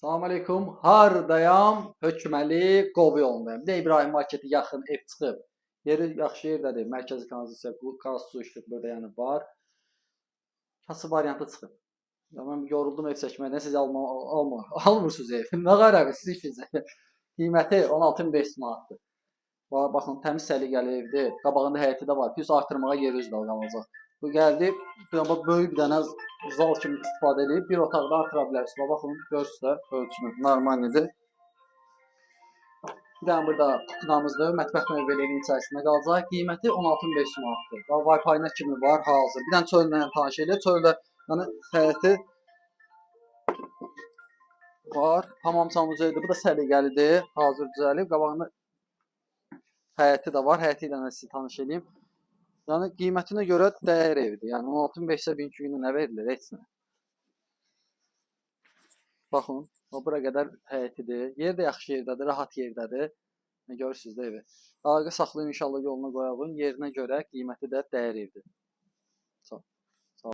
Salam aleykum. Hardayam? Hökməli. Bir də İbrahim marketi yaxın ev çıxıb. Yeri yaxşı yerdədir. Mərkəzi kanalizasiya, işlək burada yəni var. Kasıb variantı çıxıb. Ya mən yoruldum ev çəkməkdən. Siz alma, alma, almırsınız ev. Nə qarabı siz işinizə. Qiyməti 16500 manatdır. Bax, baxın, təmiz səliqəli evdir. Qabağında həyəti də var. Plus artırmağa yer özü də qalacaq. Bu gəldi, amma böyük bir dənə zal kimi istifadə edib bir otaqda artıra bilərsiniz. Baxın, görürsüz də ölçünü normaldır. Bir dənə burada kutunamızdır. Mətbəx mövqelərinin içərisində qalacaq. Qiyməti 16500 manatdır. Və Wi-Fi-nə kimi var hazır. Bir dənə çöllə tanış elə. Çöldə yəni həyəti var. Hamam samucaydır. Bu da səliqəlidir. Hazır düzəlib. Qabağında həyəti də var. Həyəti ilə sizi tanış edeyim. Yəni qiymətinə görə dəyər evdir. Yəni 16500-ə 1200 günə nə verilir? Heç nə. Baxın, o bura qədər həyətidir. Yer də yaxşı yerdədir, rahat yerdədir. Görürsüz də evi. Əlaqə saxlayın inşallah yoluna qoyağın. Yerinə görə qiyməti də dəyər evdir.